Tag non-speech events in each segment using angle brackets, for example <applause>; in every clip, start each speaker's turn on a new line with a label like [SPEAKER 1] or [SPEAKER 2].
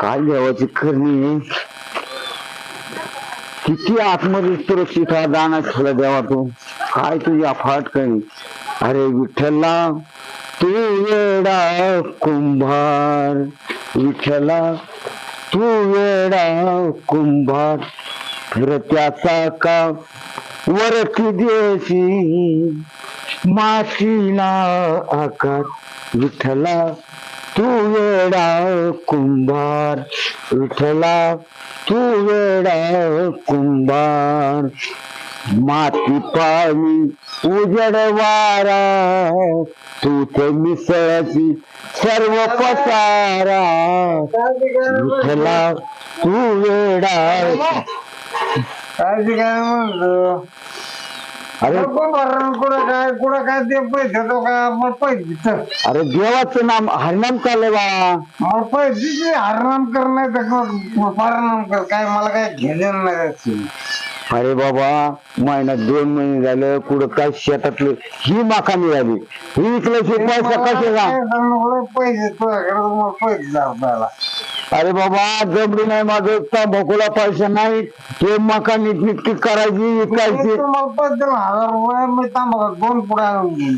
[SPEAKER 1] काय देवाची करणी? किती आतमध्ये सुरक्षित हा दाना झाला देवा तू काय तुझी अफाट काही अरे विठ्ठला तू वेडा कुंभार. विठ्ठला तू वेडा कुंभार. फिरत्याचा का वरती देशी माशीला आकार? विठ्ठला तू वेडा कुंभार विठला तू वेडा कुंभार. माती पाणी उजड वारा तू ते मिसळची सर्व पसारा. विठला तू वेडा
[SPEAKER 2] काय म्हणतो?
[SPEAKER 1] अरे
[SPEAKER 2] कुठं काय कुठं काय ते पैसे तो काय आपण पैसे
[SPEAKER 1] अरे देवाचं नाम हरिनाम बा
[SPEAKER 2] मला पैसे हरनाम करण्याचं परिणाम कर. काय मला काय घेणं नाही त्याची.
[SPEAKER 1] अरे बाबा महिन्यात दोन महिने झालं कुठं काय शेतातलं ही माका मिळाली. ही विकल्याची पैसा का
[SPEAKER 2] सांगू मला पैसे तुझ्याकडे पैसे दाखवायला
[SPEAKER 1] अरे बाबा जबडी नाही माझं तंबाखूला पैसा नाही ते मका नीट नीटकी करायची विकायची.
[SPEAKER 2] हजार रुपये मी तांबा दोन पुढे आणून घेईन.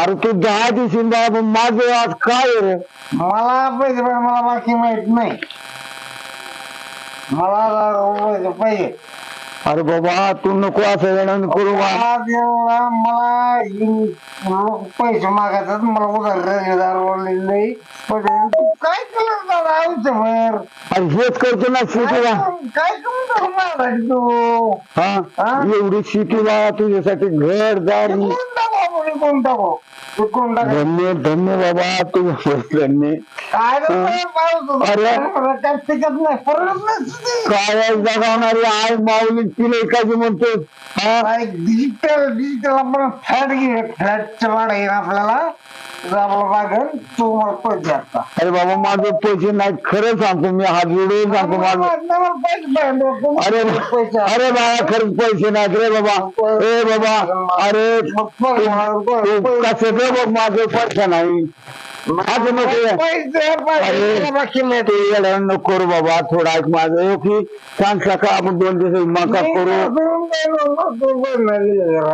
[SPEAKER 1] अरे तू दहा दिवशी माझं आज काय रे?
[SPEAKER 2] मला पैसे पाहिजे मला बाकी माहीत नाही. मला हजार रुपये पाहिजे
[SPEAKER 1] अरे बाबा तू नको असं वेळानं करू बा.
[SPEAKER 2] आज एवढा मला इन- पैसे मागायचं मला उधार नाही. पण तू काय केलं दादा आयुष्यभर?
[SPEAKER 1] अरे हेच करतो ना शेतीला.
[SPEAKER 2] काय करून माझ्यासाठी तू?
[SPEAKER 1] हा?
[SPEAKER 2] हा?
[SPEAKER 1] एवढी शेतीला तुझ्यासाठी घर दार
[SPEAKER 2] कोण टाको आपण कोण टाको तू कोण टाको
[SPEAKER 1] धन्य धन्य बाबा तुझ्या धन्य.
[SPEAKER 2] काय.
[SPEAKER 1] अरे.
[SPEAKER 2] मला काय टिकत नाही परत नसते
[SPEAKER 1] काय जगावणारी आई माऊली तिला एकाची म्हणतो
[SPEAKER 2] डिजिटल डिजिटल आपण फ्लॅट घे. फ्लॅटचं भाडं येईल आपल्याला. आपलं तू मला पैसे आता.
[SPEAKER 1] अरे बाबा माझे पैसे नाही. खरं सांगतो मी हात जोडून सांगतो माझं. अरे अरे बाबा खरंच पैसे नाहीत रे बाबा. ए बाबा अरे कसं रे बघ माझे पैसे नाही. असं नको अरे ते येडं नको करू बाबा थोडा ऐक माझं हो की सांग सका आपण दोन दिवस मका करू?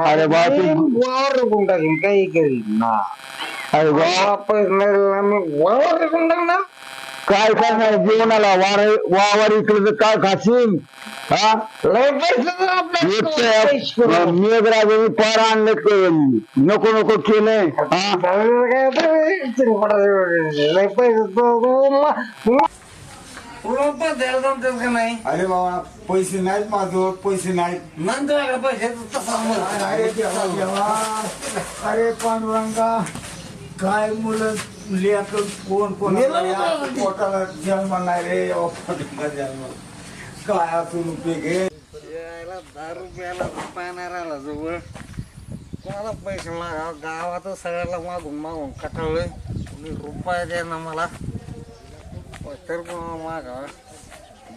[SPEAKER 1] अरे बा, तू-
[SPEAKER 2] वावर टाकीन काही करीन ना.
[SPEAKER 1] अरे बा.
[SPEAKER 2] वापस नाही मी वावर टाकणार
[SPEAKER 1] काय करणार जीवनाला वार वावर इकडे काय खाशील हा?
[SPEAKER 2] लय पैसे.
[SPEAKER 1] मेघराजांनी पार आणलं ते नको नको हा.
[SPEAKER 2] लय पैसे नाही
[SPEAKER 3] अरे बाबा पैसे नाहीत माझं पैसे नाहीत.
[SPEAKER 2] नंतर पैसे.
[SPEAKER 3] अरे देवा देवा. अरे पांडुरंगा काय मुलं लेख कोण कोण
[SPEAKER 2] मेलं ना बाबा ते.
[SPEAKER 3] पोटाला जन्म नाही रे पोटाला जन्म. काय असून उपयोग आहे?
[SPEAKER 2] यायला दारू प्यायला पाहणाऱ्याला जवळ. कोणाला पैसे मागा गावात सगळ्याला मागून मागून कटाळलोय. कोणी रुपया द्या ना मला. तर कोणाला मागा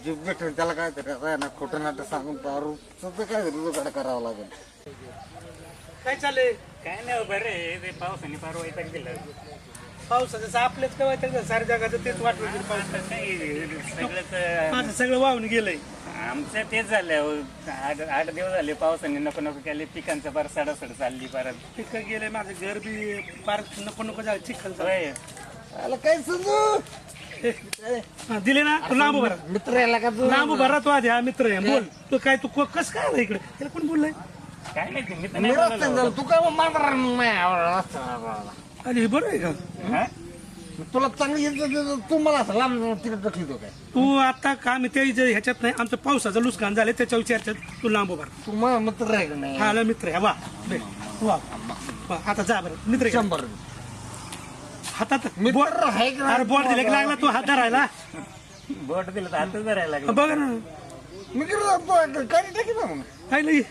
[SPEAKER 2] जे भेटेल त्याला काय तरी आता आहे ना खोटं नाटक सांगून दारू तर काय तरी जुगाड करावं लागेल.
[SPEAKER 4] काय चाललंय?
[SPEAKER 5] काय नाही बरे ते पावसाने फार वैताग दिलं
[SPEAKER 4] पावसाचं आपल्याच काय वाटतं साऱ्या जगाचं तेच वाटलं माझं सगळं वाहून गेलंय.
[SPEAKER 5] आमचं तेच झालं अहो. आठ आठ दिवस झाले पावसाने नको नको केले पिकांचं फार सडासड चालली परत.
[SPEAKER 4] पिकं गेले माझं घर बी पार नको नको झालं चिखल झालं.
[SPEAKER 5] होय.
[SPEAKER 2] आला काय समजू
[SPEAKER 4] हा, दिले ना? तू लांब भरा
[SPEAKER 2] मित्र याला का तू?
[SPEAKER 4] लांब भरा तू आधी हा मित्र आहे बोल. तू काय तू को- कसं काय आला इकडे? त्याला कोण बोललंय?
[SPEAKER 5] काय नाही ते मी तर
[SPEAKER 2] मी
[SPEAKER 5] नाही
[SPEAKER 2] रस्त्याने
[SPEAKER 5] बोललो.
[SPEAKER 2] झालो. तू काय मांडणार
[SPEAKER 4] अरे हे बरं आहे का?
[SPEAKER 5] हा?
[SPEAKER 2] तुला चांगली देतो तू मला असं लांब तिकडे ढकलतो काय?
[SPEAKER 4] तू आता का मी त्या इथे ह्याच्यात नाही आमचं पावसाचं नुकसान झालं त्याच्या चर्चेत तू लांब भरा
[SPEAKER 2] तू मला मित्र आहे का नाही?
[SPEAKER 4] हा आला मित्र आहे वा. बे, वा. वा, आता जा बरं मित्र?
[SPEAKER 2] शंभर.
[SPEAKER 4] हातात
[SPEAKER 2] मित्र
[SPEAKER 4] बोट-
[SPEAKER 2] आहे का?
[SPEAKER 4] अरे बोट दिले की लागला तू हात धरायला?
[SPEAKER 5] बोट दिलं तर धरायला लागलं.
[SPEAKER 4] बघ ना.
[SPEAKER 2] मी किती काय टाकी ना मग?
[SPEAKER 4] काय नाही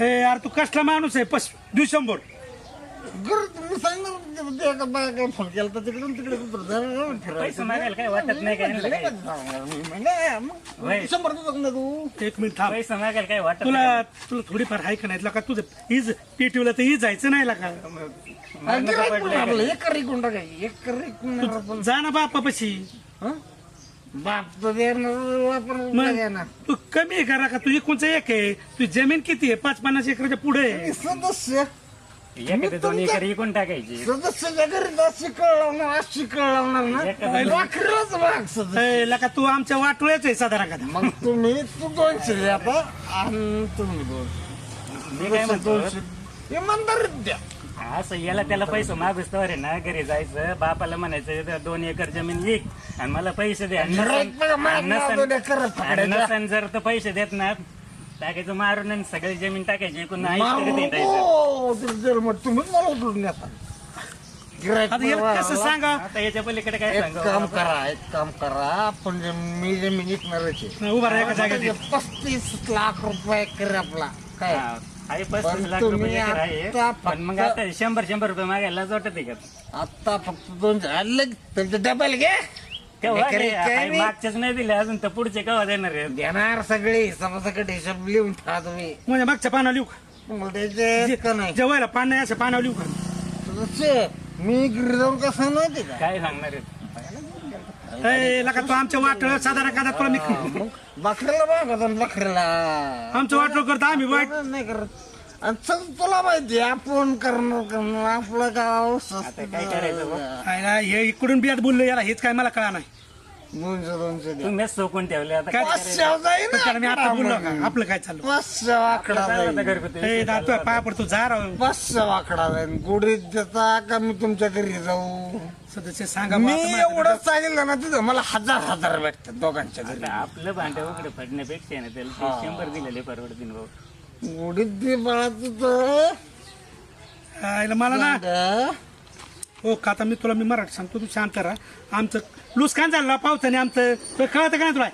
[SPEAKER 4] ए यार तू कसला माणूस आहे? पस देऊ
[SPEAKER 6] सांगणार ते एका बाया फोन केला तर तिकडून तिकडे उतर जरा फिरायचं.
[SPEAKER 5] पैसे मागायला काही वाटत नाही काय यांना काही.
[SPEAKER 6] मी म्हणलं, मग
[SPEAKER 5] वय.
[SPEAKER 6] शंभर देतो ना तू
[SPEAKER 7] एक मिनिट थांब
[SPEAKER 5] पैसे मागायला काही वाटत
[SPEAKER 7] तुला तुला थोडीफार आहे का नाही का तुझं हीच पेटीवला तर ही जायचं नाही का
[SPEAKER 6] पण आपलं एक
[SPEAKER 7] जा ना बापापाशी
[SPEAKER 6] हं? बाप तर देणार वापर
[SPEAKER 7] मग
[SPEAKER 6] ना
[SPEAKER 7] तू कमी आहे करा का तुझी कोणचं एक आहे तुझी जमीन किती आहे पाच पन्नास एकरच्या पुढे आहे
[SPEAKER 6] सदस्य
[SPEAKER 5] एखादे दोन एकर इकून टाकायची.
[SPEAKER 6] सदस्याच्या घरी अशी कळ लावणार अशी कळ लावणार ना
[SPEAKER 5] एखादं-
[SPEAKER 6] राखीलाच भाग सदस्य.
[SPEAKER 7] ए, लका तू आमच्या वाटोळ्याच आहे साधारण कदा
[SPEAKER 6] मग तुम्ही तू दोनशे द्या आता आणि तुम्ही दोन.
[SPEAKER 5] मी काय म्हणतो?
[SPEAKER 6] दोनशे. इमानदारीत द्या.
[SPEAKER 5] असं याला त्याला पैसे मागूस तर आहे ना घरी जायचं बापाला म्हणायचं "तर दोन एकर जमीन विक आणि मला पैसे द्या. नसन जर तर पैसे देत ना टाकायचं मारून आणि सगळी जमीन टाकायची एकूण
[SPEAKER 6] नको. तर जेलमध्ये तुम्हीच मला उठून नेता. गिऱ्हाईक
[SPEAKER 7] आता याला कसं
[SPEAKER 6] बघा.
[SPEAKER 7] सांगा?
[SPEAKER 5] आता याच्या पलीकडे काय
[SPEAKER 6] एक
[SPEAKER 5] सांगू
[SPEAKER 6] काम करा एक काम करा. जे मी जमीन विकणारच आहे
[SPEAKER 7] उभा राहा एका जागेत.
[SPEAKER 6] म्हणजे पस्तीस लाख रुपये कर आपला. काय?
[SPEAKER 5] हा, आहे
[SPEAKER 6] पण
[SPEAKER 5] पस्तीस लाख
[SPEAKER 6] तुम्ही
[SPEAKER 5] रुपये एकर आहे.
[SPEAKER 6] आता
[SPEAKER 5] पण मग
[SPEAKER 6] फक्त-
[SPEAKER 5] आता शंभर शंभर रुपये मागायला लाज वाटत आहे का
[SPEAKER 6] आता फक्त दोन झाले तुमचे डबल घे. काय
[SPEAKER 5] आहे,
[SPEAKER 6] बी?
[SPEAKER 5] मागच्याच नाही दिले अजून तर पुढचे केव्हा देणार आहेत?
[SPEAKER 6] देणार सगळे हिसाबासकट हिशोब लिहून ठेवा तुम्ही.
[SPEAKER 7] म्हणजे मागच्या पाना लिहू का?
[SPEAKER 6] तुम्हाला द्यायचे का नाही?
[SPEAKER 7] जेवायला पान नाही असं पाना लिहू का?
[SPEAKER 6] मी घरी जाऊन कसं माहिती का?
[SPEAKER 5] काय सांगणार आहेत?
[SPEAKER 7] ए, लका तू आमच्या वाटोळ साधारण कदा तुला मी?
[SPEAKER 6] मग बकऱ्याला बघा बकऱ्याला
[SPEAKER 7] आमचं वाटोळ करतो आम्ही वाईट
[SPEAKER 6] नाही करत. चल तुला माहिती आहे, आपण करणार करणार आपलं गाव
[SPEAKER 5] आता काय करायचं बा?
[SPEAKER 7] आयला, हे इकडून बियात बोललो याला हेच काय मला कळा नाही.
[SPEAKER 6] दोनशे दोनशे द्या.
[SPEAKER 5] तुम्हीच सोकून ठेवले आता
[SPEAKER 7] काय?
[SPEAKER 5] काय
[SPEAKER 6] पाचशे जाईल
[SPEAKER 7] पण त्याला मी आता बोललो का आपलं काय चालू
[SPEAKER 6] पाचशे वाकडा
[SPEAKER 5] करायचं आता
[SPEAKER 6] जाईल
[SPEAKER 5] घरगुती
[SPEAKER 7] ए दादा पाया पडतो जा राव.
[SPEAKER 6] पाचशे वाकडा जाईल गुढीत देता का मी तुमच्या घरी जाऊ?
[SPEAKER 7] सदस्य सांगा
[SPEAKER 6] मी
[SPEAKER 7] आता
[SPEAKER 6] एवढं सांगितलं ना तिथं मला हजार हजार भेटतात दोघांच्या घरी.
[SPEAKER 5] आपलं भांडे उघडे पडण्यापेक्षा ना त्याला ते शंभर दिलेले परवडतील भाऊ.
[SPEAKER 6] गुढीत दे बाळा तुझं
[SPEAKER 7] आयला मला ना. हो का आता मी तुला मी मराठी सांगतो तू शांत राहा. आमचं लुसकान झालं पावसाने आमचं तो कळतं का नाही तुला?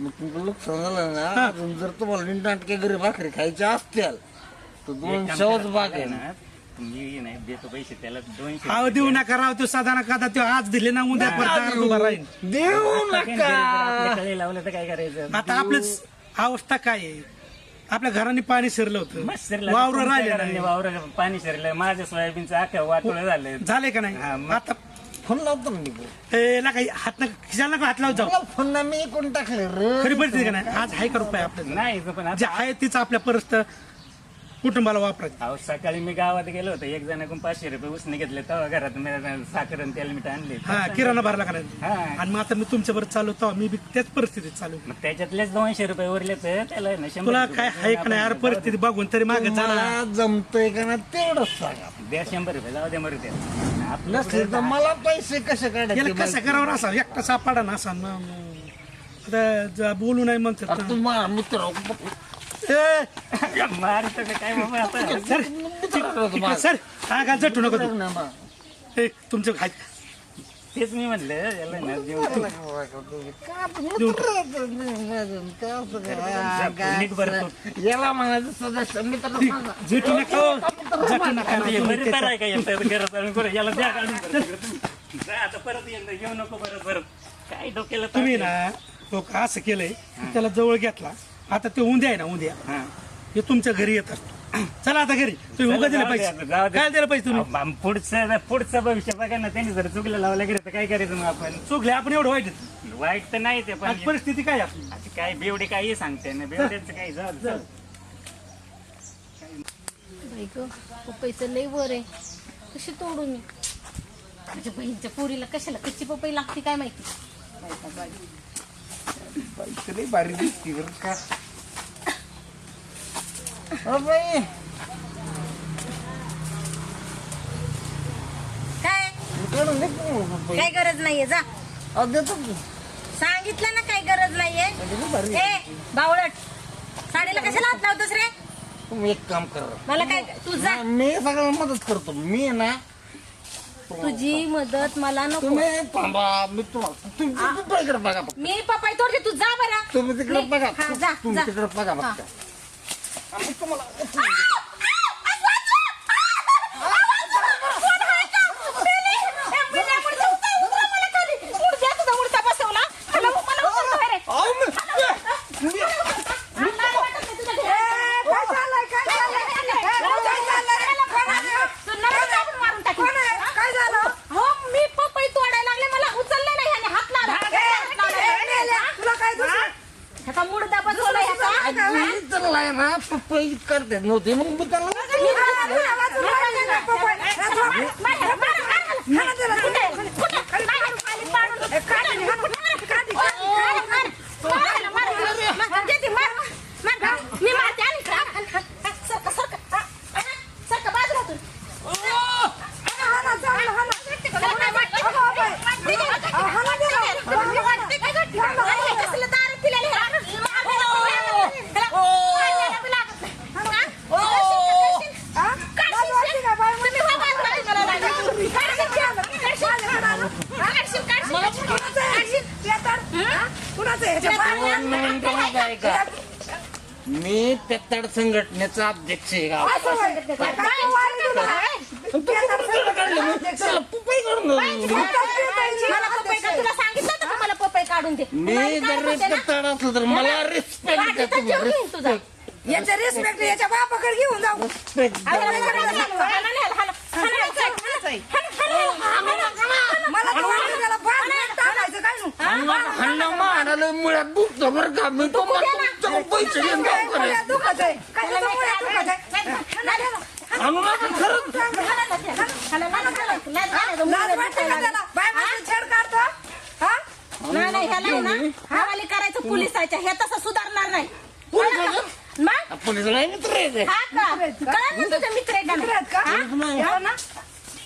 [SPEAKER 6] मग तुमचं लोक समजलं ना अजून जर तुम्हाला घरी भाकरी खायची असतील तर दोन शेवच बाग आहे ना
[SPEAKER 5] नाही देतो पैसे त्याला दोनशे
[SPEAKER 7] अहो देऊ नका राव तो साधारण कदा तो आज दिले ना उद्या परत दारात उभा राहील
[SPEAKER 6] देऊ नका.
[SPEAKER 5] आपल्या कळे लावलं तर काय करायचं?
[SPEAKER 7] आता आपलंच अवस्था काय आहे? आपल्या घराने पाणी शिरलं
[SPEAKER 5] मस्त
[SPEAKER 7] होतं. वावर राहिले नाही
[SPEAKER 5] वावर पाणी शिरलं. माझ्या सोयाबीनचं अख्खं वाटोळं झालं
[SPEAKER 7] झाले का
[SPEAKER 5] हा,
[SPEAKER 7] नाही. आता
[SPEAKER 6] फोन लावतो ना मी.
[SPEAKER 7] ए, ला काही हात नका खिशाला नका हात लावत जाऊ.
[SPEAKER 6] मला फोन ना मी कोण टाकले रे.
[SPEAKER 7] खरी परिस्थिती का नाही? आज आहे का रुपये आपल्याला
[SPEAKER 5] नाही पण
[SPEAKER 7] जे आहे तीच आपल्या परिस्थिती कुटुंबाला वापरायचं.
[SPEAKER 5] अहो सकाळी मी गावात गेलो होतो. एक जणाकडून पाचशे रुपये उसने घेतले. तेव्हा घरात मी साखर आणि तेल मीठ आणले.
[SPEAKER 7] हा किराणा भरला का नाही?
[SPEAKER 5] हा.
[SPEAKER 7] आणि मग आता मी तुमच्या बरोबर चालू होतो. मी बी त्याच परिस्थितीत चालू आहे.
[SPEAKER 5] मग त्याच्यातलेच दोनशे रुपये उरले तर त्याला आहे ना शंभर
[SPEAKER 7] तुला
[SPEAKER 5] रुपये.
[SPEAKER 7] काय आहे का नाही? यार परिस्थिती बघून तरी मागे जाणार
[SPEAKER 6] मला जमतंय का ना तेवढंच सांगा.
[SPEAKER 5] द्या शंभर रुपये जाऊ द्या मरू द्या. आपलं
[SPEAKER 6] नसले तर मला पैसे कसे
[SPEAKER 7] याला
[SPEAKER 6] काढायचे
[SPEAKER 7] कसं करावं असा? एकटा सापाडा ना असा ना आता ज- बोलू नाही म्हणतात
[SPEAKER 6] अरे
[SPEAKER 7] ना.
[SPEAKER 6] तू मा- मित्र
[SPEAKER 5] काय बाबा आता
[SPEAKER 7] सर इकडे सर हा का जटू नको तू तुमचं खाय
[SPEAKER 5] तेच मी म्हणलं याला ना देऊन
[SPEAKER 6] याला म्हणायचं सदस्य मित्र माझा.
[SPEAKER 7] झेटू नका झटू नका
[SPEAKER 5] हे बरं तर आहे का येतं घरात आणून करू. याला द्या काढून जा आता परत येणार येऊ नको परत परत काय डोक्याला ताप
[SPEAKER 7] तुम्ही ना तो का असं केलंय त्याला जवळ घेतला आता ते उद्या आहे ना उद्या
[SPEAKER 5] हा.
[SPEAKER 7] हे तुमच्या घरी येत असतो. चला आता घरी. तुम्ही उगा दिले
[SPEAKER 5] जाऊ दे
[SPEAKER 7] पैसे.
[SPEAKER 5] आता, जाऊ दे.
[SPEAKER 7] काय दिले पैसे तुम्ही?
[SPEAKER 5] पुढचं पुढचं भविष्य बघा ना त्यांनी जर चुकलं लावलं गेलं तर काय करायचं मग आपण?
[SPEAKER 7] चुकले आपण एवढं वाईट आहेत.
[SPEAKER 5] वाईट तर नाही ते पण
[SPEAKER 7] परिस्थिती काय आहे आपली?
[SPEAKER 5] आता काय बेवडे काही सांगते ना बेवड्याचं काही जाऊ दे, चल.
[SPEAKER 8] बाई ग पपईचं लई वर आहे. कशी तोडू मी? माझ्या बहिणीच्या पोरीला कशाला कच्ची पपई लागते काय माहिती? बाई.
[SPEAKER 6] तरी भारी दिसती बरं का अ बाई
[SPEAKER 8] काय
[SPEAKER 6] इकडून दे की.
[SPEAKER 8] काय गरज नाहीये जा.
[SPEAKER 6] अहो, देतो की.
[SPEAKER 8] सांगितलं ना काय गरज नाहीये?
[SPEAKER 6] किती भारी
[SPEAKER 8] ए बावळट. साडीला कशाला हात लावतोस रे?
[SPEAKER 6] तुम्ही एक काम करा.
[SPEAKER 8] मला काय तू जा.
[SPEAKER 6] हा, मी सगळं मदत करतो. मी आहे ना
[SPEAKER 8] तुझी मदत मला नको
[SPEAKER 6] तुम्ही थांबा मी तुम्हाला तुम्ही तुम्ही इकडे बघा फक्त.
[SPEAKER 8] मी पपई तोडते तू जा बरं
[SPEAKER 6] तुम्ही तिकडे बघा
[SPEAKER 8] हा, जा
[SPEAKER 6] तुम्ही
[SPEAKER 8] जा.
[SPEAKER 6] तिकडे बघा. फक्त आम्ही तुम्हाला पैसे करतात नव्हते मग मी दोन मिनिटं? मी पेत्ताड संघटनेचा अध्यक्ष आहे गाव काढून दे.
[SPEAKER 8] तुला सांगितलं होतं का मला पपई काढून दे
[SPEAKER 6] मी जर पेत्ताड असलं तर मला रिस्पेक्ट द्या तुम्ही रिस्पेक्ट
[SPEAKER 9] याच्या रिस्पेक्ट याच्या बापाकडे घेऊन जाऊ तर वाटलं त्याला बाप नाही
[SPEAKER 6] हल्ला मारायला मुळात दुखतो बरं का मी तो तुमच्याकडे पैसे घेऊन जाऊ का रे?
[SPEAKER 9] मुळ्यात दुखत आहे कशाचं मुळ्यात दुखत आहे
[SPEAKER 6] आणू नका खरंच
[SPEAKER 9] लाज वाटते का त्याला बाय माझं छेड काढतो हा
[SPEAKER 8] नाही नाही ह्याला आहे ना हवाली करायचं पोलिसाच्या हे तसं सुधारणार नाही मग
[SPEAKER 6] पोलीस नाही मित्र आहे ते.
[SPEAKER 8] हा का कळलं ना तुझे मित्र आहे का? नाही? हा?
[SPEAKER 9] हो ना?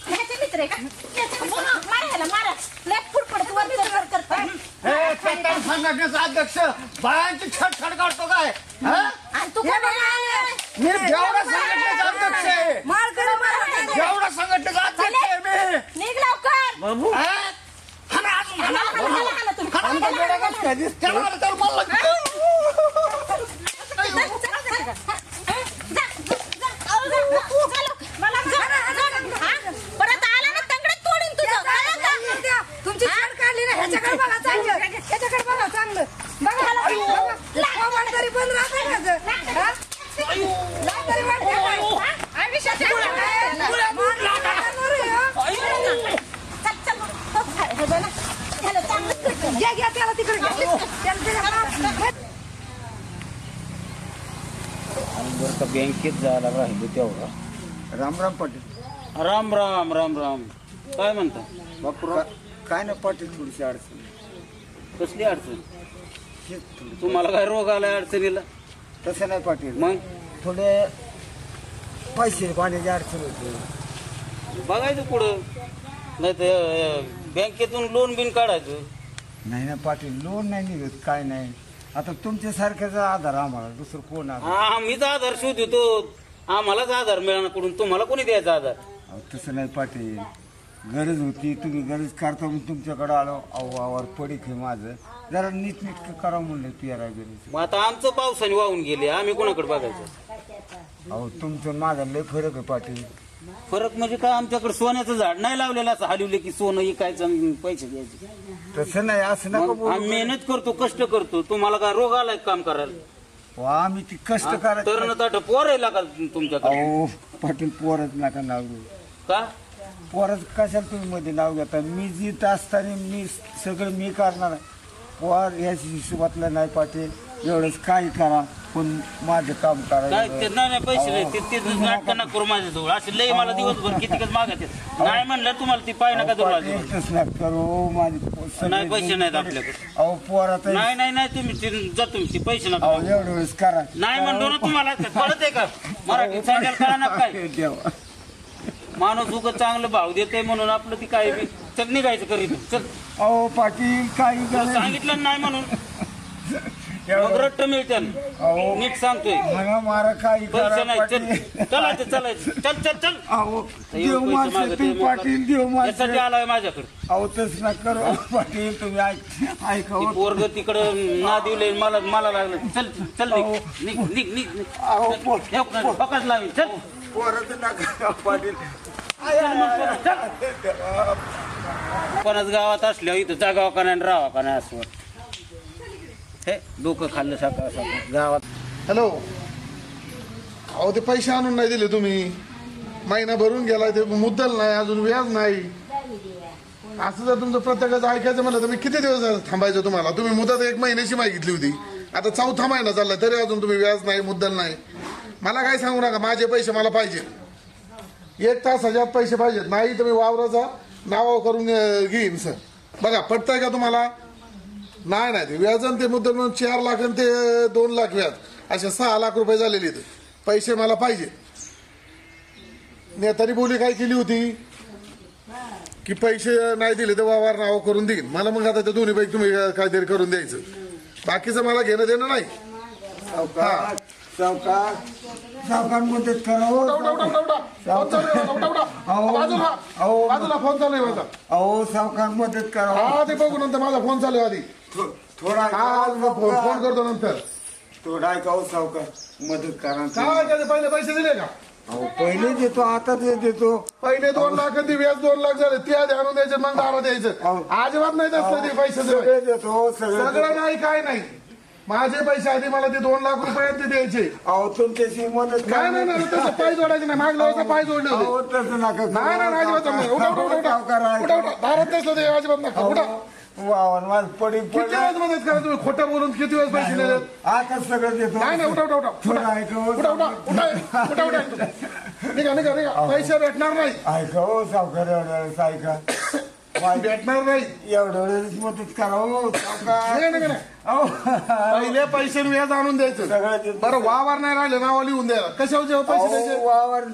[SPEAKER 8] ह्याचे मित्र आहे का ह्याचे- मारा ह्याला मारा लय फुटफुट वर वर करतोय
[SPEAKER 3] हे पेट्रोल संघटनेचा अध्यक्ष बायांची छटछट काढतो काय हा?
[SPEAKER 8] आणि तू कोण आहे?
[SPEAKER 3] मी जेवढा संघटनेचा अध्यक्ष आहे
[SPEAKER 9] मार करा मार
[SPEAKER 3] जेवढा संघटनेचा अध्यक्ष आहे मी
[SPEAKER 8] निघ लवकर
[SPEAKER 6] बाबू
[SPEAKER 3] हा? हाणा अजून हाणा.
[SPEAKER 8] हाणा, हाणा, हाणा, हाणा तुम्ही.
[SPEAKER 3] हाणा, हाणा, हाणा, हाणा. काय दिसतं? त्याला मला त्याला लागतं.
[SPEAKER 8] जा, जा, जा. अहो, जा, जा, जा लवकर. मला जा, जा. हा? परत आला ना तंगडे तोडीन तुझं कळलं का?
[SPEAKER 9] तुमची छेड काढली ना ह्याच्याकडे बघा चांगलं ह्याच्याकडे बघा चांगलं बघा बघा मोबाईल तरी बंद राहते माझं हा? लाज तरी वाटते काय?
[SPEAKER 8] आयुष्याच्या मुळात.
[SPEAKER 9] मार लागणार आहे, हा?
[SPEAKER 8] चल, चल. हो, हे बघ ना. ह्याला चांगलंच करतो.
[SPEAKER 9] घ्या घ्या त्याला तिकडे घ्या. त्याला त्याच्या बाप-
[SPEAKER 10] बरं का बँकेत जायला राहिलो तेवढा.
[SPEAKER 3] राम राम पाटील.
[SPEAKER 10] राम राम राम राम. काय म्हणता? बापूराव
[SPEAKER 3] काय ना पाटील थोडीशी अडचण.
[SPEAKER 10] कसली अडचण? तुम्हाला काय रोग आलाय अडचणीला?
[SPEAKER 3] तसं नाही पाटील.
[SPEAKER 10] मग?
[SPEAKER 3] थोडे पैसे पाण्याची अडचण होती.
[SPEAKER 10] बघायचं पुढं. नाही तर बँकेतून लोन बिन काढायचं.
[SPEAKER 3] नाही ना पाटील लोन नाही निघत काय नाही. आता तुमच्यासारख्याचा आधार आम्हाला दुसरं कोण आधार?
[SPEAKER 10] हा आम्हीच आधार शोधतो आम्हालाच आधार मिळणार कुठून? तुम्हाला कोणी द्यायचा आधार?
[SPEAKER 3] अहो, तसं नाही पाटील. गरज होती तुम्ही गरज करता म्हणून तुमच्याकडे आलो. अहो आवार पडीक आहे माझं. जरा नीटनीटकं करावं म्हणलं पेरा गरज
[SPEAKER 10] मग आता आमचं पावसाने वाहून गेले. आम्ही कोणाकडे बघायचं?
[SPEAKER 3] अहो तुमचं माझा लय फरक आहे पाटील.
[SPEAKER 10] फरक म्हणजे काय आमच्याकडे सोन्याचं झाड नाही लावलेलं असं हलवले की सोनं इकायचं आणि पैसे द्यायचे
[SPEAKER 3] तसं नाही असं नका
[SPEAKER 10] मग आम्ही मेहनत करतो कष्ट करतो. तुम्हाला काय रोग आलाय काम करायला?
[SPEAKER 3] अहो, आम्ही ती कष्ट करायचं.
[SPEAKER 10] तरण ताट पोर आहे का तुमच्याकडे.
[SPEAKER 3] अहो पाटील पोरच नका नाव घेऊ
[SPEAKER 10] का?
[SPEAKER 3] पोरच कशाला तुम्ही मध्ये नाव घेता? मी जिथं असताना मी सगळं मी करणार आहे. पोर या हिशोबातलं नाही पाटील. एवढंच काही करा. पण माझं काम
[SPEAKER 10] काय ते
[SPEAKER 3] करायचं
[SPEAKER 10] नाही नाही पैसे नाही. ते- ते नाटक नका करू माझ्याजवळ. असे लई मला दिवसभर कितीकच मागत आहेत. नाही म्हणलं तुम्हाला ती पाय नका
[SPEAKER 3] नका करू. माझे पो- सगळे
[SPEAKER 10] नाही, पैसे नाहीत आपल्याकडे.
[SPEAKER 3] अहो पोरात
[SPEAKER 10] नाही नाही नाही तुम्ही ते- जा तुम्ही ते पैसे नका
[SPEAKER 3] अहो
[SPEAKER 10] मागू.
[SPEAKER 3] एवढं वेळेस करा.
[SPEAKER 10] नाही म्हणतो ना तुम्हाला. कळत आहे का? मराठी सांगायला कळा ना काय? <laughs>
[SPEAKER 3] देवा.
[SPEAKER 10] माणूस उगत चांगलं भाव देते म्हणून आपलं ती काय बी चल निघायचं करीत चल.
[SPEAKER 3] अहो पाटील काही झालं
[SPEAKER 10] सांगितलं नाही म्हणून. <laughs> मग रट्ट मिळते
[SPEAKER 3] अहो.
[SPEAKER 10] नीट सांगतोय.
[SPEAKER 3] मारा काही
[SPEAKER 10] पैसे
[SPEAKER 3] करा
[SPEAKER 10] नाही.
[SPEAKER 3] पाटील
[SPEAKER 10] चल चलायचं चल चल चल.
[SPEAKER 3] अहो
[SPEAKER 10] येऊन
[SPEAKER 3] देव
[SPEAKER 10] पैसे
[SPEAKER 3] माणसं
[SPEAKER 10] मागत
[SPEAKER 3] तुम्ही पाटील देव
[SPEAKER 10] यासाठी
[SPEAKER 3] माणसं
[SPEAKER 10] आलाय माझ्याकडे.
[SPEAKER 3] अहो तसं करू. पाटील तुम्ही ऐक हो.
[SPEAKER 10] तिकडं ना दिवले मला मला लागलं. चल चल निघ. निघ निघ निघ.
[SPEAKER 3] अहो पो-
[SPEAKER 10] लावी. चल.
[SPEAKER 3] नका पाटील.
[SPEAKER 10] कोणाच गावात असल्यावर इथं जागावा का नाही राहावा का नाही असं वाटतं. हे डोकं खाल्लं सकाळ सकाळ. गावात.
[SPEAKER 4] हॅलो. अहो ते पैसे आणून नाही दिले तुम्ही. महिना भरून गेला ते मुद्दल नाही अजून व्याज नाही. असं जर तुमचं प्रत्येकाचं ऐकायचं म्हणलं तर मी किती दिवस थांबायचं तुम्हाला? तुम्ही मुदत एक महिन्याची मागितली होती. आता चौथा महिना चालला तरी अजून तुम्ही व्याज नाही मुद्दल नाही. मला काय सांगू नका माझे पैसे मला पाहिजे. एक तास हजार पैसे पाहिजेत. नाही तर मी वावराचा नाव करून घेईन सर. बघा पटतंय का तुम्हाला? नाही नाही ते व्याज आणि ते मुद्दल म्हणून चार लाख आणि ते दोन लाख व्याज. असे सहा लाख रुपये झालेले इथे पैसे मला पाहिजे. नेतानी बोली काय केली होती? की पैसे नाही दिले तर वावर नाव करून देईन. मला मग आता ते दोन्ही पैकी तुम्ही काहीतरी करून द्यायचं. बाकीचं मला घेणं देणं नाही.
[SPEAKER 3] सावकार सावकार सावकार मदत करा हो. अहो.
[SPEAKER 4] बाजूला
[SPEAKER 3] अहो.
[SPEAKER 4] बाजूला फोन चालू आहे माझा.
[SPEAKER 3] अहो सावकार मदत करा हो.
[SPEAKER 4] हा ते बघू नंतर माझा फोन चालू आहे आधी.
[SPEAKER 3] थो- थोडा
[SPEAKER 4] हा फोन. करतो नंतर.
[SPEAKER 3] थोडा ऐका हो सावकार मदत करा
[SPEAKER 4] काय त्याचे पहिले पैसे दिले का?
[SPEAKER 3] अहो पहिले देतो आता ते देतो.
[SPEAKER 4] पहिले दोन लाख आणि ते व्याज दोन लाख झाले. ते आधी आणून द्यायचे मग दारा द्यायचं. अजिबात नाही तसलं ते पैसे
[SPEAKER 3] सगळे देतो सगळे
[SPEAKER 4] सगळं नाही काय नाही. माझे पैसे आधी मला ते दोन लाख रुपये ते द्यायचे.
[SPEAKER 3] अहो तुमच्याशी मदत
[SPEAKER 4] नाही नाही नाही तसं पाय जोडायचे नाही. मागलं होतं पाय जोडले होते.
[SPEAKER 3] अहो तसं नका करू.
[SPEAKER 4] नाही नाही नाही, अजिबात नाही. उठा उठा उठा. उठा
[SPEAKER 3] सावकार
[SPEAKER 4] उठा
[SPEAKER 3] ऐका.
[SPEAKER 4] उठा दारात नसलं ते अजिबात नका. उठा.
[SPEAKER 3] वावर माझ पडी
[SPEAKER 4] किती
[SPEAKER 3] पडला
[SPEAKER 4] वेळेस मदत करा तुम्ही? खोटं बोलून किती वेळेस पैसे दिले
[SPEAKER 3] आता सगळं देतो.
[SPEAKER 4] नाही नाही उठा उठा उठा.
[SPEAKER 3] थोडं ऐका हो.
[SPEAKER 4] उठा उठा उठा उठा उठा. निघा निघा निघा. पैसे भेटणार नाही.
[SPEAKER 3] ऐका हो सावकार एवढ्या वेळेस ऐका.
[SPEAKER 4] भेटणार नाही.
[SPEAKER 3] एवढ्या वेळेस मदत करा हो सावकार.
[SPEAKER 4] नाही, नाही, नाही.
[SPEAKER 3] अहो.
[SPEAKER 4] पहिले पैसे व्याज आणून द्यायचं.
[SPEAKER 3] सगळं देतो.
[SPEAKER 4] बरं वावर नाही राहिले नाव लिहून द्यायला कशावर जेव्हा पैसे द्यायचे?
[SPEAKER 3] वावर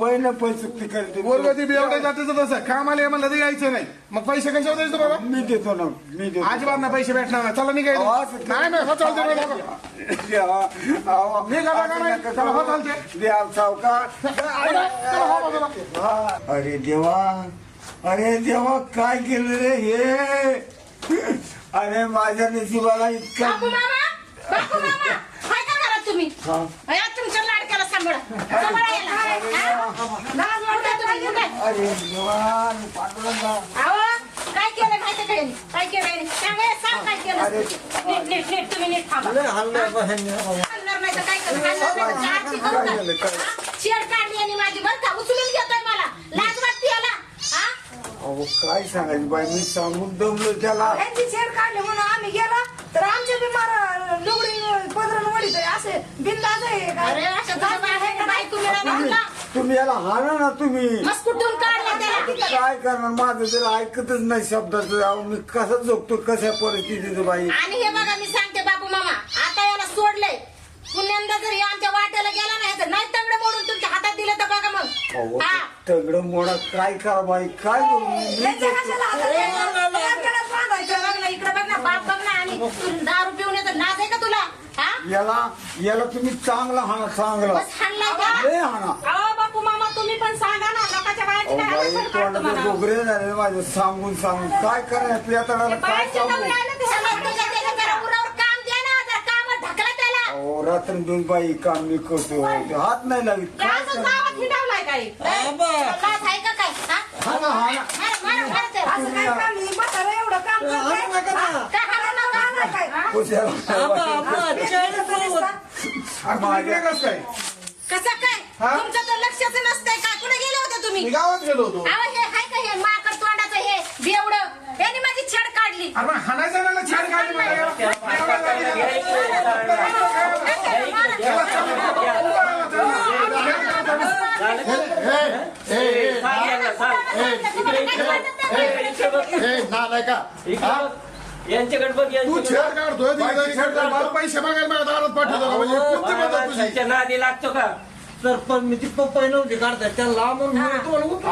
[SPEAKER 3] पहिलं पैसे ते करते.
[SPEAKER 4] बोलगती बेवड्या जातीचं तसं. काम आले म्हणलं तर यायचं नाही. मग पैसे कशावर द्यायचं बाबा
[SPEAKER 3] मी देतो ना मी देतो.
[SPEAKER 4] अजिबात ना पैसे भेटणार नाही. चला
[SPEAKER 3] अहो,
[SPEAKER 4] निघायचं नाही नाही हो चालते मी चला, हो. चालते.
[SPEAKER 3] सावकार.
[SPEAKER 4] चला, हो, बाजूला.
[SPEAKER 3] हा, अरे देवा. अरे देवा काय केलं रे हे अरे माझ्या नशिबाला इतका
[SPEAKER 8] बापू मामा बापू मामा काय काय करा तुम्ही अया, तुमच्या लाडक्याला सांभाळा सांभाळा याला. हा? लाज वाटते तुम्ही, कुठे?
[SPEAKER 3] अरे देवा पांडुरंगा
[SPEAKER 8] अहो, काय केलं माहिती का यांनी? काय केलं यांनी? सांगा हे, सांग काय केलं नीट नीट नीट तुम्ही नीट थांबा हलणार नाही तर काय करू? हलणार नाही तर आरती करू का? हा? शेड काढली यांनी माझी बरं का उचलून घेतोय मला लाज वाटते याला
[SPEAKER 3] अहो काय सांगायचं बाई मी सांगून दमलो त्याला.
[SPEAKER 9] यांची छेड काढली म्हणून आम्ही गेलो तर आमचे बिमार लुगडी पदरण वडी तरी असे बिंदाज आहे का?
[SPEAKER 8] अरे अशा तुझ्या बाहेर मिळाला
[SPEAKER 3] तुम्ही?
[SPEAKER 8] तुला
[SPEAKER 3] तुम्ही याला हाणा ना तुम्ही.
[SPEAKER 8] मस्त कुठून काढलं त्याला?
[SPEAKER 3] काय करणार? माझं त्याला ऐकतच नाही शब्दाचं. अहो, मी कसं झोपतो? कशा परिस्थितीत बाई?
[SPEAKER 8] आणि हे बघा मी सांगते बापू मामा आता याला सोडलंय. पुण्यांदा जर हे आमच्या वाट्याला गेला नाही तर नाही तंगडे मोडून तुमच्या तर बघा
[SPEAKER 3] अहो,
[SPEAKER 8] मग हा.
[SPEAKER 3] तगडं मोडा काय करा बाई काय करू? मी
[SPEAKER 9] यांच्या कशाला हातात घ्यायचं? यांच्याकडेच बांधायचं.
[SPEAKER 8] इकडे बघ ना इकडे बघ ना बाप बघ ना. आणि तू दारू पिऊन येतो. लाज आहे का तुला? हा?
[SPEAKER 3] याला याला तुम्ही चांगला हाणा चांगला.
[SPEAKER 8] बस हाणलाय
[SPEAKER 3] लय
[SPEAKER 8] का?
[SPEAKER 3] हाणा.
[SPEAKER 8] अहो बापू मामा तुम्ही पण सांगा ना. लोकांच्या बाळाची
[SPEAKER 3] अहो
[SPEAKER 8] काय
[SPEAKER 3] बाई
[SPEAKER 8] हालत सरकार
[SPEAKER 3] तोंडाचे
[SPEAKER 8] तुम्हाला?
[SPEAKER 3] डोगरे झाले माझे. सांगून सांगून. काय करायचं
[SPEAKER 8] ते
[SPEAKER 3] पेताळाला काय सांगू
[SPEAKER 8] आले ते त्याच्या उरावर काम द्या ना. जरा कामात ढकला त्याला.
[SPEAKER 3] अहो रात्र दोन बाई काम मी करतो ते हात नाही लागत काय
[SPEAKER 8] असं? गावात हिंडावलाय काय लाज आहे का काय? हा? मारा, मारा, मारा.
[SPEAKER 9] असं काय काम नाही, म्हातारं एवढं काम करतंय. हा?
[SPEAKER 8] काय हाणा नका, हाणा काय? हा?
[SPEAKER 3] कुशाला माझ्या
[SPEAKER 4] वेगळंच काय
[SPEAKER 8] कसं काय?
[SPEAKER 4] हा?
[SPEAKER 8] तुमचं तर लक्षच नसतंय का? कुठे गेले होते
[SPEAKER 4] मी
[SPEAKER 8] तुम्ही
[SPEAKER 4] गावात गेलो होतो.
[SPEAKER 8] अहो हे हाय का हे? माकड तोंडाचं हे बेवडं यांनी माझी छेड काढली
[SPEAKER 4] अरे मग हाणायचं ना छान काढली मला याला.
[SPEAKER 5] यांच्याकडे बघ
[SPEAKER 4] तू
[SPEAKER 5] यांच्याकडे
[SPEAKER 4] छेड काढतोय ती घरी छेड काढ. मला पैसे मागायला दारात पाठवतो का म्हणजे तुझी
[SPEAKER 5] नादी लागतो का
[SPEAKER 6] तर पण मी ती पप्पाई नव्हती त्या तुम्हाला होतं.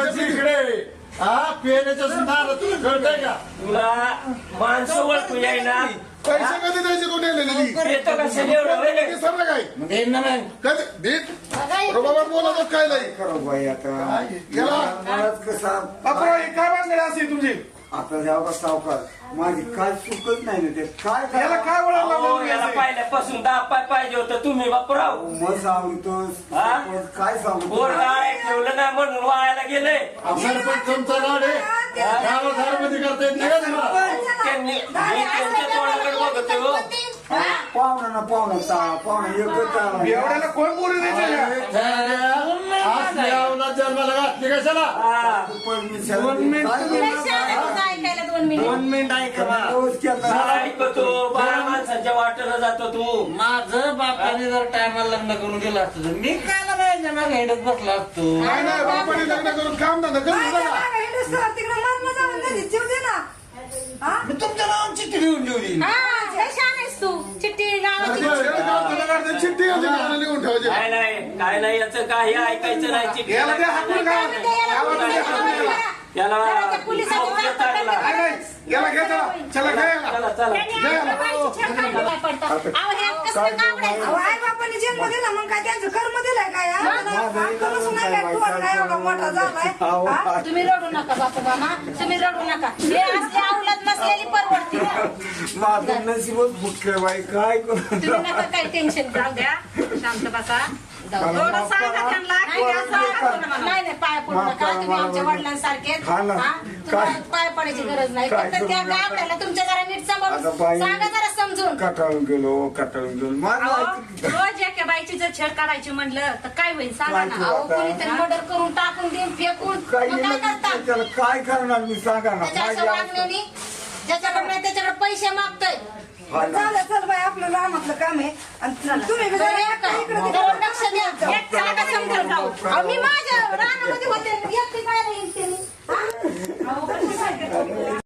[SPEAKER 4] अजून राहिली होती का? पैसे?
[SPEAKER 5] तुला माणसं ओळखू ना
[SPEAKER 4] पैसे कधी द्यायचे तू नेलेले ती?
[SPEAKER 5] येतो का शनिवार होय?
[SPEAKER 4] ते सरलं काय?
[SPEAKER 6] ना नाही.
[SPEAKER 4] कधी? देत रोबाबात बोलत होत काय नाही?
[SPEAKER 3] करा बाई आता?
[SPEAKER 4] गेला.
[SPEAKER 3] मलाच कसा
[SPEAKER 4] अप्रा, ही काय मागणी असेल तुमची?
[SPEAKER 3] आता द्यावं का सावकार? माझी काय चुकत नाही ना ते? काय
[SPEAKER 4] याला काय वळण
[SPEAKER 5] अहो,
[SPEAKER 4] लावलं
[SPEAKER 5] याला
[SPEAKER 4] तुम्ही
[SPEAKER 5] पहिल्यापासून दहा पाय पाहिजे होतं. तुम्ही बापराव
[SPEAKER 3] मग सांगतो
[SPEAKER 5] हा?
[SPEAKER 3] काय सांगतो
[SPEAKER 5] ठेवलं नाही म्हणून वाळायला गेले
[SPEAKER 4] सरपंच तुमचा लाड आहे गावात घरामध्ये करता येत नाही का तुम्हाला?
[SPEAKER 5] त्यांनी मी त्यांच्या तोंडाकडे बघतोय हो.
[SPEAKER 3] पाहुणा ना पाहुणा चा पाहुणा एकच आला.
[SPEAKER 4] एवढ्याला कोण बोलू द्यायचे
[SPEAKER 5] हा.
[SPEAKER 3] काय
[SPEAKER 8] शहाणा तुझं ऐकायला दोन मिनिट.
[SPEAKER 6] दोन मिनिट. ऐका बा.
[SPEAKER 3] रोज केला.
[SPEAKER 5] मला ऐकतो बारा माणसांच्या वाटेला जातो तू.
[SPEAKER 6] माझं बापाने जर टायमाला लग्न करून गेलं असतं तर मी कायला माझ्या मागे हिंडत बसला असतो.
[SPEAKER 4] नाही नाही बापाने लग्न करून काम धंदा करून
[SPEAKER 9] काय
[SPEAKER 4] बघा.
[SPEAKER 9] मागं हिंदुस्थान तिकडे मरण जाऊन नाही जीव दे ना. हा?
[SPEAKER 6] मी तुमच्या नावाची चिठ्ठी लिहून देऊ देईन
[SPEAKER 8] हा लय छान आहेस तू चिठ्ठी नावाची
[SPEAKER 4] चिठ्ठी याची नावानं लिहून ठेवायची
[SPEAKER 5] काय नाही काय नाही याचं काही ऐकायचं नाही. चिठ्ठी
[SPEAKER 4] याला हाकून हाकून
[SPEAKER 8] पोलिसांनी.
[SPEAKER 4] नाही, नाही, घ्या चला. चला घ्या याला.
[SPEAKER 5] चला चला.
[SPEAKER 8] त्यांनी आपल्या बाईची छेड काढली काय पडतं अहो हे कसं कावडायचं
[SPEAKER 9] अहो, आई बापाने जन्म दिला मग काय त्यांचं कर्म दिलंय काय आम्हाला अक्कलच नाही काय तू काय एवढा मोठा झालाय हा?
[SPEAKER 8] तुम्ही रडू नका बापू मामा तुम्ही रडू नका. हे असले अवलाद नसलेली परवडती.
[SPEAKER 3] माझं नशीबच बाई काय करू?
[SPEAKER 8] तुम्ही नका काही टेन्शन जाऊ द्या. शांत बसा.
[SPEAKER 9] सांगा त्यांना
[SPEAKER 8] नाही, नाही, असं नाही नाही पाय पडू नका. तुम्ही आमच्या वडिलांसारखे
[SPEAKER 3] हा ना.
[SPEAKER 8] तुम्हाला पाय पडायची गरज नाही.
[SPEAKER 3] काय
[SPEAKER 8] फक्त त्या
[SPEAKER 3] करू नका.
[SPEAKER 8] गावड्याला तुमच्या जरा नीट
[SPEAKER 3] आता
[SPEAKER 8] सांभाळून
[SPEAKER 3] बाई-
[SPEAKER 8] सांगा जरा समजून.
[SPEAKER 3] कटाळून गेलो कटाळून गेलो.
[SPEAKER 11] अहो, रोज एका बाईची जर छेड काढायची म्हणलं तर काय होईल? सांगा ना.
[SPEAKER 3] करू?
[SPEAKER 8] अहो कोणीतरी मर्डर करून टाकून देऊन फेकून.
[SPEAKER 3] काही
[SPEAKER 8] काय करता?
[SPEAKER 3] नाही त्याला काय करणार मी? सांगा ना.
[SPEAKER 8] त्याच्या असं
[SPEAKER 3] माझी
[SPEAKER 8] वागण्याने ज्याच्याकडे नाही त्याच्याकडे पैसे मागतोय
[SPEAKER 3] हा ना.
[SPEAKER 9] झालं चल बाई आपलं रानातलं काम आहे. आणि तुम्ही बी जरा इकडे तिकडे
[SPEAKER 8] जरा लक्ष द्या. एक सांगा समजून राहू अहो, मी माझ्या रानामध्ये होते. एकटी काय राहील त्यांनी हा? अहो,